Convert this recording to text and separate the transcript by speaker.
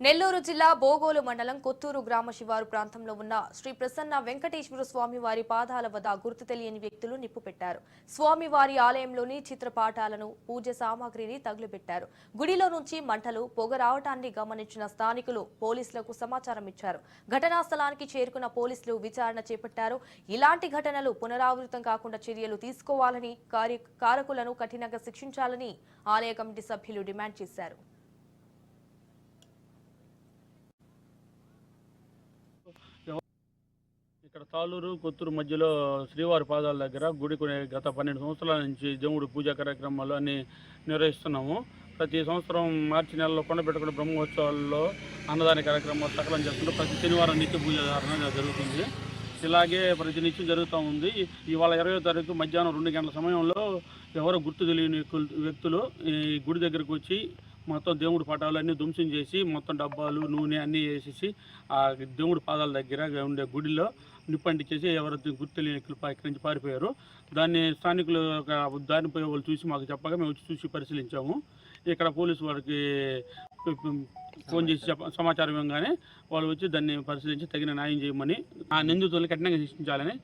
Speaker 1: నెల్లూరు జిల్లా బోగోలు మండలం కొత్తూరు గ్రామ శివారు ప్రాంతంలో ఉన్న శ్రీ ప్రసన్న వెంకటేశ్వర స్వామి వారి పాదాల వద్ద గుర్తు తెలియని వ్యక్తులు నిప్పు పెట్టారు. స్వామివారి ఆలయంలోని చిత్రపాఠాలను పూజ సామాగ్రిని తగులుపెట్టారు. గుడిలో నుంచి మంటలు పొగ రావటాన్ని గమనించిన స్థానికులు పోలీసులకు సమాచారం ఇచ్చారు. ఘటనా స్థలానికి చేరుకున్న పోలీసులు విచారణ చేపట్టారు. ఇలాంటి ఘటనలు పునరావృతం కాకుండా చర్యలు తీసుకోవాలని కార్య కారకులను కఠినంగా శిక్షించాలని ఆలయ కమిటీ సభ్యులు డిమాండ్ చేశారు.
Speaker 2: ఇక్కడ తాళూరు కొత్తూరు మధ్యలో శ్రీవారి పాదాల దగ్గర గుడి కొనే గత పన్నెండు సంవత్సరాల నుంచి దేవుడు పూజా కార్యక్రమాలు అన్ని నిర్వహిస్తున్నాము. ప్రతి సంవత్సరం మార్చి నెలలో కొండపెట్టుకున్న బ్రహ్మోత్సవాల్లో అన్నదాన కార్యక్రమాలు సకలం చేస్తుంటే ప్రతి శనివారం నిత్య పూజ ధారణ జరుగుతుంది. ఇలాగే ప్రతి నిత్యం జరుగుతూ ఉంది. ఇవాళ ఇరవై తారీఖు మధ్యాహ్నం రెండు గంటల సమయంలో ఎవరో గుర్తు తెలియని వ్యక్తులు- వ్యక్తులు ఈ గుడి దగ్గరకు వచ్చి మొత్తం దేవుడి పటాలు అన్నీ ధ్వంసం చేసి మొత్తం డబ్బాలు నూనె అన్నీ వేసేసి ఆ దేవుడి పాదాల దగ్గర ఉండే గుడిలో నిప్పంటించేసి ఎవరు గుర్తు గుర్తులేని వ్యక్తులు ఇక్కడి నుంచి పారిపోయారు. దాన్ని స్థానికులు ఒక దారిని పోయే వాళ్ళు చూసి మాకు చెప్పగా మేము వచ్చి చూసి పరిశీలించాము. ఇక్కడ పోలీసు వారికి ఫోన్ చేసి చెప్ప సమాచారం ఇవ్వగానే వాళ్ళు వచ్చి దాన్ని పరిశీలించి తగిన న్యాయం చేయమని ఆ నిందితుల్ని కఠినంగా శిక్షించాలని